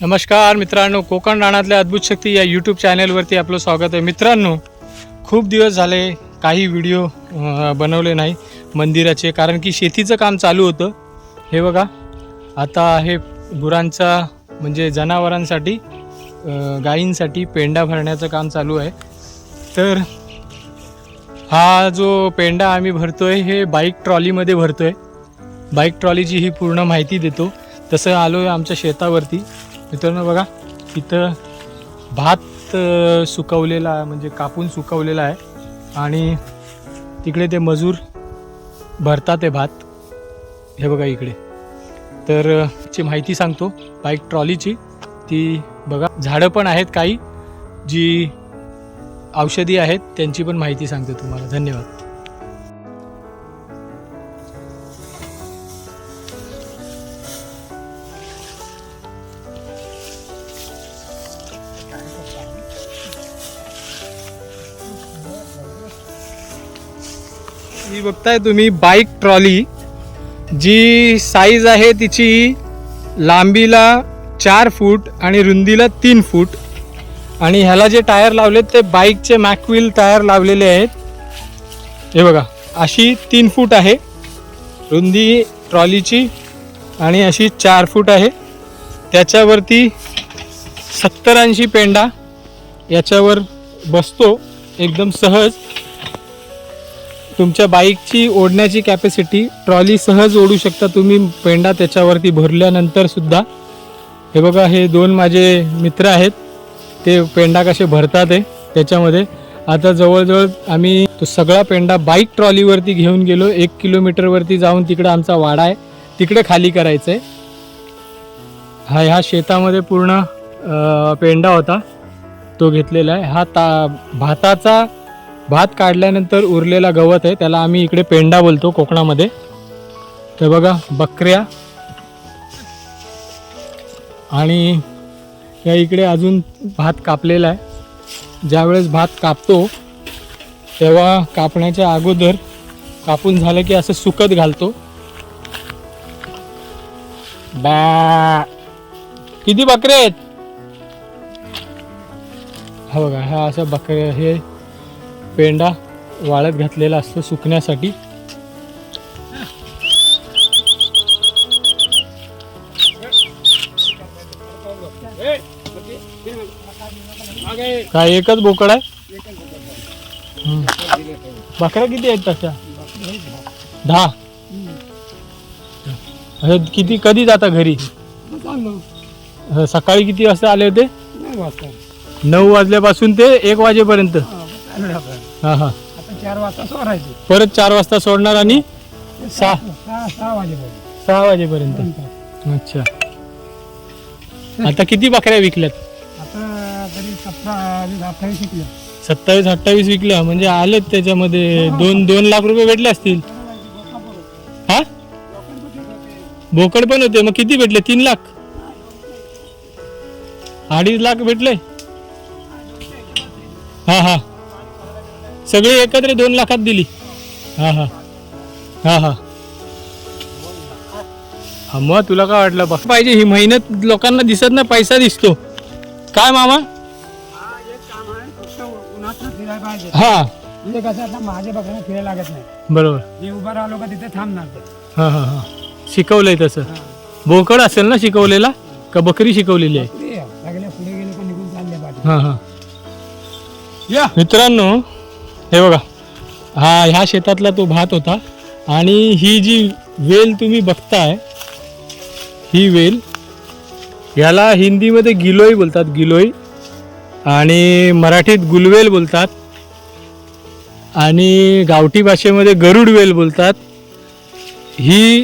नमस्कार मित्रांनो कोकण राणातल्या अद्भुत शक्ती या यूट्यूब चॅनलवरती आपलं स्वागत आहे. मित्रांनो खूप दिवस झाले काही व्हिडिओ बनवले नाही मंदिराचे कारण की शेतीचं काम चालू होतं. हे बघा आता हे गुरांचा म्हणजे जनावरांसाठी गायींसाठी पेंडा भरण्याचं काम चालू आहे. तर हा जो पेंडा आम्ही भरतो आहे हे बाईक ट्रॉलीमध्ये भरतो आहे बाईक ट्रॉलीची ही पूर्ण माहिती देतो. तसं आलो आहे आमच्या शेतावरती. मित्रांनो बघा इथं भात सुकवलेला म्हणजे कापून सुकवलेला आहे. आणि तिकडे ते मजूर भरतात ते भात. हे बघा इकडे. तर ची माहिती सांगतो बाईक ट्रॉलीची. ती बघा झाडं पण आहेत काही जी औषधी आहेत त्यांची पण माहिती सांगतो तुम्हाला. धन्यवाद. बघताय तुम्ही बाईक ट्रॉली जी साईज आहे तिची लांबीला चार फूट आणि रुंदीला तीन फूट आणि ह्याला जे टायर लावलेत ते बाईकचे मॅकविल टायर लावलेले आहेत. हे बघा अशी तीन फूट आहे. रुंदी ट्रॉलीची आणि अशी चार फूट आहे. त्याच्यावरती सत्तर ऐंशी पेंडा याच्यावर बसतो. एकदम सहज. तुमच्या बाईकची ओढण्याची कॅपॅसिटी ट्रॉली सहज ओढू शकता. तुम्ही पेंडा त्याच्यावरती भरल्यानंतर सुद्धा. हे बघा हे दोन माझे मित्र आहेत. ते पेंडा कसे भरतात आहे त्याच्यामध्ये. आता जवळजवळ आम्ही तो सगळा पेंडा बाईक ट्रॉलीवरती घेऊन गेलो. एक किलोमीटरवरती जाऊन तिकडे आमचा वाडा आहे. तिकडे खाली करायचं आहे हा ह्या शेतामध्ये पूर्ण पेंडा होता. तो घेतलेला आहे. हा ता भाताचा भात काढल्यानंतर उरलेला गवत आहे त्याला आम्ही इकडे पेंडा बोलतो कोकणामध्ये. तर बघा बकऱ्या. आणि या इकडे अजून भात कापलेला आहे. ज्यावेळेस भात कापतो तेव्हा कापण्याच्या अगोदर कापून झालं की असं सुकत घालतो. बॅ. किती बकरे आहेत? हा बघा हा असं बकरे हे पेंडा वाळत घातलेला असतो सुकण्यासाठी. काय एकच बोकड आहे. बकऱ्या किती आहेत तशा? दहा. हे किती कधी जाता घरी? सकाळी किती वाजता आले होते? नऊ वाजल्यापासून ते एक वाजेपर्यंत. हा हा. आता चार वाजता सोडायचे. परत चार वाजता सोडणार आणि सहा सहा सहा वाजेपर्यंत. सहा वाजेपर्यंत. अच्छा. आता किती बकऱ्या विकल्यात? आता तरी सतरा वीस अठ्ठावीस शिकले सत्तावीस अठ्ठावीस विकल्या. म्हणजे आलेत त्याच्यामध्ये दोन दोन लाख रुपये भेटले असतील. हा? बोकड पण होते. मग किती भेटले? तीन लाख? अडीच लाख भेटले? हा हा. सगळे एकत्र दोन लाखात दिली. हा हा. हा हा. हा मग तुला काय वाटलं? बघ पाहिजे ही मेहनत लोकांना दिसत नाही पैसा दिसतो. काय मामा? हा. म्हणजे कसं आता माझ्या बघायला फिरायला लागत नाही बरोबर. मी उभा राहिलो का तिथे थांबणार ते हा हा हा. शिकवलंय तसं. बोकड असेल ना शिकवलेला? का बकरी शिकवलेली आहे. सगळे पुढे गेले का निघून चालले पाहिजे हा हा. या. मित्रांनो हे बघा हा ह्या शेतातला तो भात होता आणि ही जी वेल तुम्ही बघताय ही वेल याला हिंदीमध्ये गिलोई बोलतात गिलोई आणि मराठीत गुलवेल बोलतात. आणि गावठी भाषेमध्ये गरुड वेल बोलतात. ही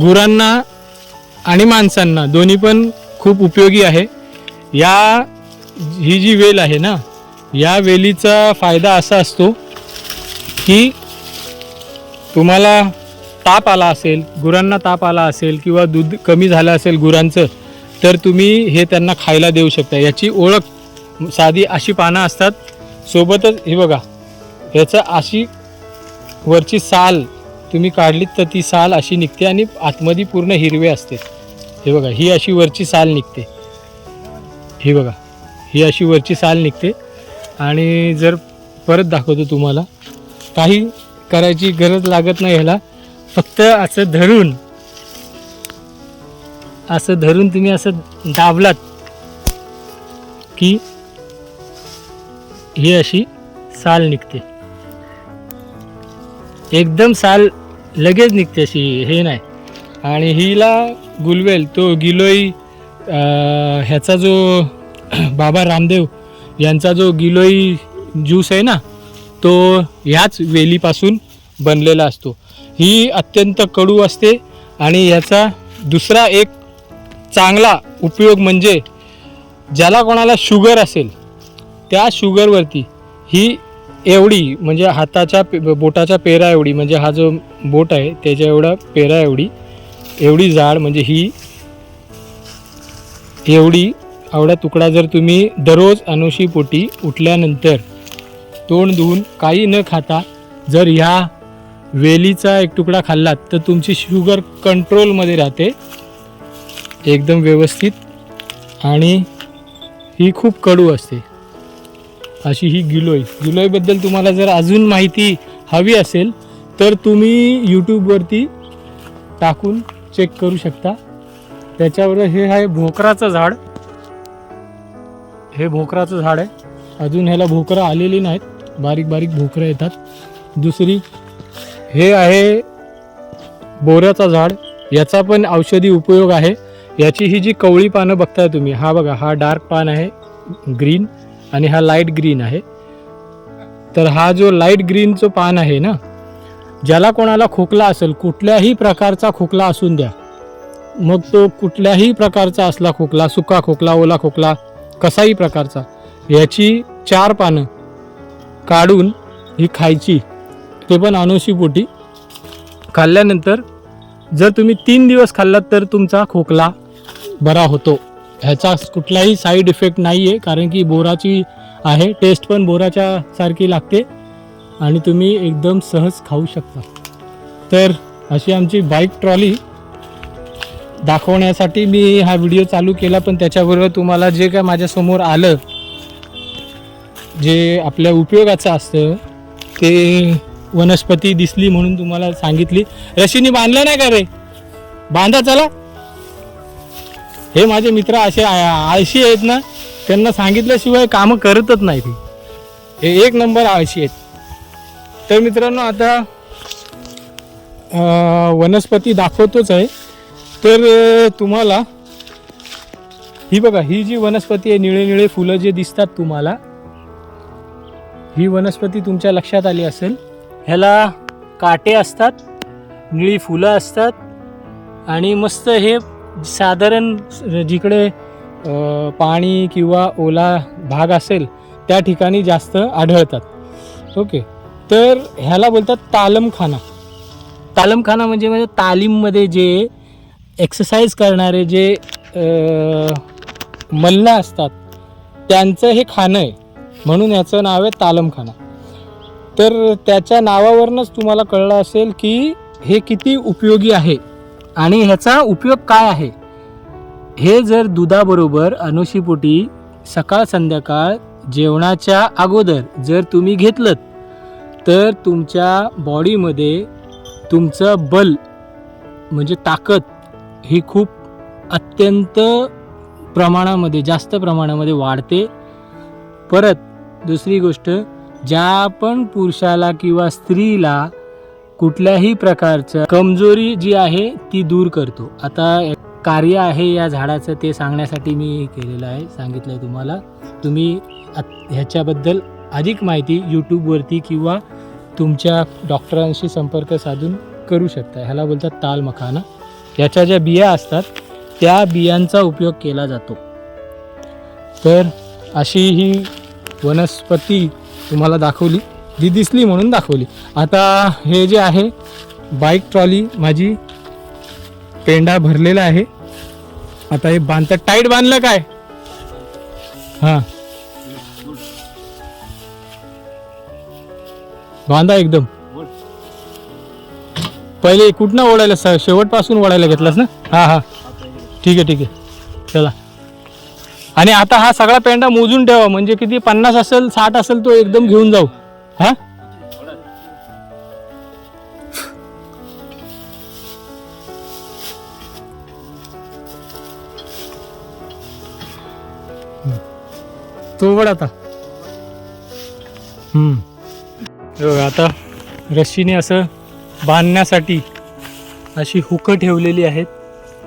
गुरांना आणि माणसांना दोन्ही पण खूप उपयोगी आहे. या ही जी वेल आहे ना या वेलीचा फायदा असा असतो की तुम्हाला ताप आला असेल गुरांना ताप आला असेल किंवा दूध कमी झालं असेल गुरांचं तर तुम्ही हे त्यांना खायला देऊ शकता. याची ओळख साधी अशी पानं असतात सोबतच हे बघा याचं अशी वरची साल तुम्ही काढलीत तर ती साल अशी निघते आणि आतमध्ये पूर्ण हिरवे असते. हे बघा ही अशी वरची साल निघते. ही बघा ही अशी वरची साल निघते. आणि जर परत दाखवतो तुम्हाला काही करायची गरज लागत नाही ह्याला. फक्त असं धरून असं धरून तुम्ही असं दाबलात की ही अशी साल निघते. एकदम साल लगेच निघते अशी हे नाही. आणि हिला गुलवेल तो गिलोई ह्याचा जो बाबा रामदेव यांचा जो गिलोई ज्यूस आहे ना तो ह्याच वेलीपासून बनलेला असतो. ही अत्यंत कडू असते आणि याचा दुसरा एक चांगला उपयोग म्हणजे ज्याला कोणाला शुगर असेल त्या शुगरवरती ही एवढी म्हणजे हाताच्या पे बोटाच्या पेरा एवढी म्हणजे हा जो बोट आहे त्याच्या एवढा पेरा एवढी एवढी जाड म्हणजे ही एवढी एवढा तुकडा जर तुम्ही दररोज अनुशीपोटी उठल्यानंतर तोंड धुवून काही न खाता जर ह्या वेलीचा एक तुकडा खाल्लात तर तुमची शुगर कंट्रोलमध्ये राहते. एकदम व्यवस्थित. आणि ही खूप कडू असते. अशी ही गिलोय. गिलोयबद्दल तुम्हाला जर अजून माहिती हवी असेल तर तुम्ही यूट्यूबवरती टाकून चेक करू शकता. त्याच्यावर हे आहे भोकराचं झाड. हे भोकराचं झाड आहे. अजून ह्याला भोकरं आलेली नाहीत. बारीक बारीक भोकरं येतात. दुसरी हे आहे बोऱ्याचा झाड. याचा पण औषधी उपयोग आहे. याची ही जी कवळी पानं बघताय तुम्ही हा बघा हा डार्क पान आहे ग्रीन आणि हा लाइट ग्रीन आहे. तर हा जो लाइट ग्रीनचं पान आहे ना ज्याला कोणाला खोकला असेल कुठल्याही प्रकारचा खोकला असून द्या. मग तो कुठल्याही प्रकारचा असला खोकला सुका खोकला ओला खोकला कसाही प्रकारचा याची चार पानं काढून ही खायची. ते पण अनुशीपोटी खाल्ल्यानंतर जर तुम्ही तीन दिवस खाल्लात तर तुमचा खोकला बरा होतो. ह्याचा कुठलाही साईड इफेक्ट नाही आहे कारण की बोराची आहे टेस्ट पण बोराच्या सारखी लागते आणि तुम्ही एकदम सहज खाऊ शकता. तर अशी आमची बाईक ट्रॉली दाखवण्यासाठी मी हा व्हिडिओ चालू केला पण त्याच्याबरोबर तुम्हाला जे काय माझ्यासमोर आलं जे आपल्या उपयोगाचं असतं ते वनस्पती दिसली म्हणून तुम्हाला सांगितली. रशीने बांधलं नाही का रे? बांधा चला. हे माझे मित्र असे आ- आळशी आहेत ना त्यांना सांगितल्याशिवाय कामं करतच नाही ते. हे एक नंबर आळशी आहेत. तर मित्रांनो आता वनस्पती दाखवतोच आहे. तर तुम्हाला ही बघा ही जी वनस्पती आहे निळे निळे फुलं जे दिसतात तुम्हाला ही वनस्पती तुमच्या लक्षात आली असेल? ह्याला काटे असतात निळी फुलं असतात आणि मस्त हे साधारण जिकडे अ, पाणी किंवा ओला भाग असेल त्या ठिकाणी जास्त आढळतात. ओके. तर ह्याला बोलतात तालमखाना. तालमखाना म्हणजे म्हणजे तालीममध्ये जे एक्सरसाइज करणारे जे अ, मल्ल असतात त्यांचं हे खाणं आहे. म्हणून याचं नाव आहे तालमखाना. तर त्याच्या नावावरूनच तुम्हाला कळलं असेल की हे किती उपयोगी आहे आणि ह्याचा उपयोग काय आहे. हे जर दुधाबरोबर अनुशीपोटी सकाळ संध्याकाळ जेवणाच्या अगोदर जर तुम्ही घेतलं तर तुमच्या बॉडीमध्ये तुमचं बल म्हणजे ताकद ही खूप अत्यंत प्रमाणामध्ये जास्त प्रमाणामध्ये वाढते. परत दुसरी गोष्ट ज्या पण पुरुषाला किंवा स्त्रीला कुठल्याही प्रकारचं कमजोरी जी आहे ती दूर करतो. आता कार्य आहे या झाडाचं ते सांगण्यासाठी मी केलेलं आहे सांगितलं आहे तुम्हाला. तुम्ही ह्याच्याबद्दल अधिक माहिती यूट्यूबवरती किंवा तुमच्या डॉक्टरांशी संपर्क साधून करू शकता. ह्याला बोलतात ताल मखाना. याच्या ज्या बिया असतात त्या बियांचा उपयोग केला जातो. तर अशी ही वनस्पती तुम्हाला दाखवली जी दिसली म्हणून दाखवली. आता हे जे आहे बाईक ट्रॉली माझी पेंडा भरलेला आहे. आता हे बांधतात. टाईट बांधलं काय? हां. बांधा एकदम. पहिले कुठनं ओढायला शेवटपासून ओढायला घेतलास ना? हां हां. ठीक आहे ठीक आहे. चला. आणि आता हा सगळा पेंडा मोजून ठेवा. म्हणजे किती? पन्नास असेल साठ असेल तो एकदम घेऊन जाऊ. हा? तो वड आता. हम्म. आता रशीने असं बांधण्यासाठी अशी हुकं ठेवलेली आहेत.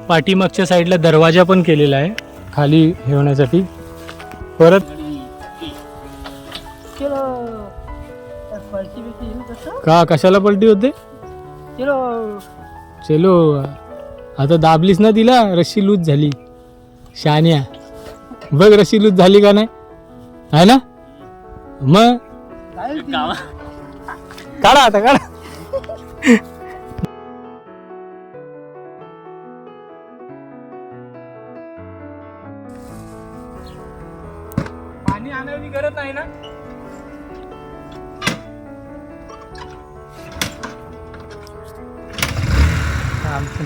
पाठीमागच्या साईडला दरवाजा पण केलेला आहे. खाली ठेवण्यासाठी. परत का कशाला पलटी होते? चलो. आता दाबलीस ना तिला रस्सी लूज झाली. शान्या. बघ रस्सी लूज झाली का नाही. आहे ना? मग काढा आता काढा. नाही ना? आमचं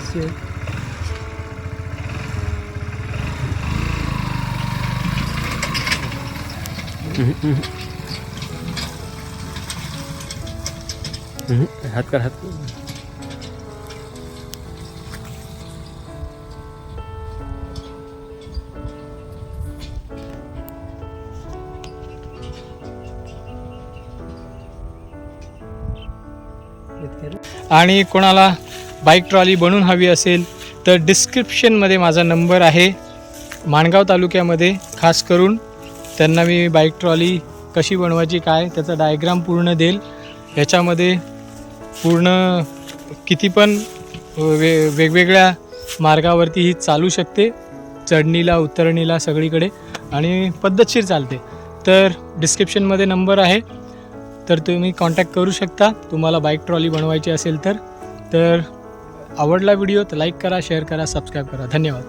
हात कर हात आणि कोणाला बाईक ट्रॉली बनून हवी असेल तर डिस्क्रिप्शनमध्ये माझा नंबर आहे. माणगाव तालुक्यामध्ये खास करून त्यांना मी बाईक ट्रॉली कशी बनवायची काय त्याचा डायग्राम पूर्ण देईल. याच्यामध्ये पूर्ण किती पण वे वेगवेगळ्या मार्गावरती ही चालू शकते. चढणीला उतरणीला सगळीकडे आणि पद्धतशीर चालते. तर डिस्क्रिप्शनमध्ये नंबर आहे. तर तुम्ही कॉन्टॅक्ट करू शकता. तुम्हाला बाईक ट्रॉली बनवायची असेल तर. तर आवडला व्हिडिओ तर लाईक करा शेअर करा सबस्क्राईब करा. धन्यवाद.